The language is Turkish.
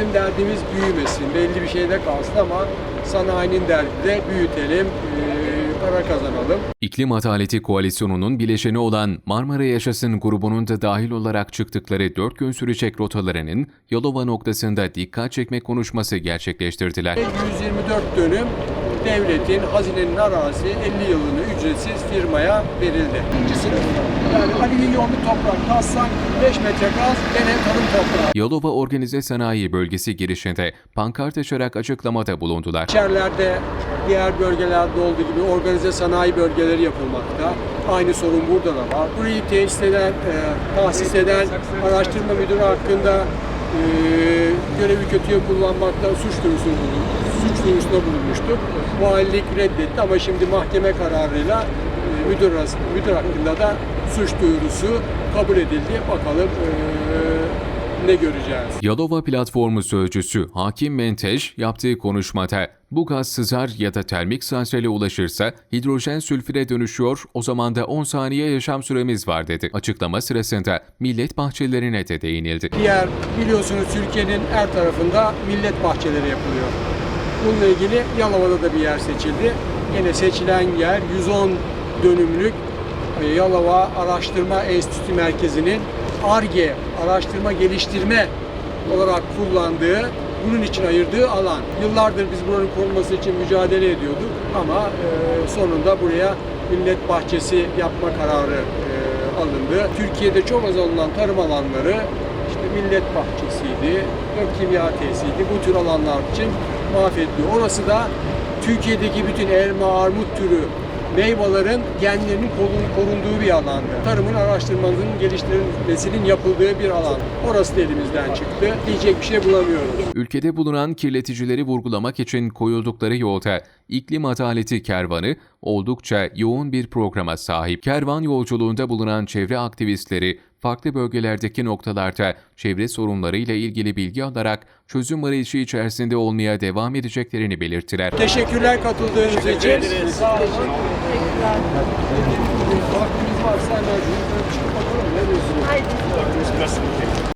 bizim derdimiz büyümesin, belli bir şeyde kalsın ama sanayinin derdi de büyütelim, para kazanalım. İklim Adaleti Koalisyonu'nun bileşeni olan Marmara Yaşasın grubunun da dahil olarak çıktıkları 4 gün sürecek rotalarının Yalova noktasında dikkat çekme konuşması gerçekleştirdiler. 124 dönüm devletin, hazinenin arazi 50 yılını ücretsiz firmaya verildi. İkinci sınıf yani alüminyumlu toprak, kazsan 5 metre gaz gene tarım toprağı. Yalova Organize Sanayi Bölgesi girişinde pankart açarak açıklamada bulundular. İçerilerde diğer bölgelerde olduğu gibi organize sanayi bölgeleri yapılmakta. Aynı sorun burada da var. Burayı tesis eden, e, tahsis eden araştırma müdürü hakkında e, görevi kötüye kullanmakta suç duyurusunu bulun- suç duyurusunda bulunmuştuk. Valilik reddetti ama şimdi mahkeme kararıyla e, müdür, müdür hakkında da suç duyurusu kabul edildi. Bakalım e, ne göreceğiz. Yalova Platformu Sözcüsü Hakim Menteş yaptığı konuşmada bu gaz sızar ya da termik santrale ulaşırsa hidrojen sülfüre dönüşüyor o zaman da 10 saniye yaşam süremiz var dedi. Açıklama sırasında millet bahçelerine de değinildi. Diğer biliyorsunuz Türkiye'nin her tarafında millet bahçeleri yapılıyor. Bununla ilgili Yalova'da da bir yer seçildi. Yine seçilen yer 110 dönümlük e, Yalova Araştırma Enstitüsü Merkezi'nin ARGE, araştırma geliştirme olarak kullandığı, bunun için ayırdığı alan. Yıllardır biz buranın korunması için mücadele ediyorduk ama e, sonunda buraya millet bahçesi yapma kararı e, alındı. Türkiye'de çok az alınan tarım alanları işte millet bahçesiydi, kimya tesisiydi. Bu tür alanlar için mahvediliyor. Orası da Türkiye'deki bütün elma, armut türü meyvelerin genlerinin korun- korunduğu bir alandı. Tarımın araştırmanın geliştirilmesinin yapıldığı bir alan. Orası da elimizden çıktı. Diyecek bir şey bulamıyoruz. Ülkede bulunan kirleticileri vurgulamak için koyuldukları yolda iklim adaleti kervanı oldukça yoğun bir programa sahip. Kervan yolculuğunda bulunan çevre aktivistleri farklı bölgelerdeki noktalarda çevre sorunlarıyla ilgili bilgi alarak çözüm arayışı içerisinde olmaya devam edeceklerini belirttiler. Teşekkürler katıldığınız için. Sağ olun. Vaktimiz varsa hemen çıkıp bakalım. Ne diyorsunuz? Haydi.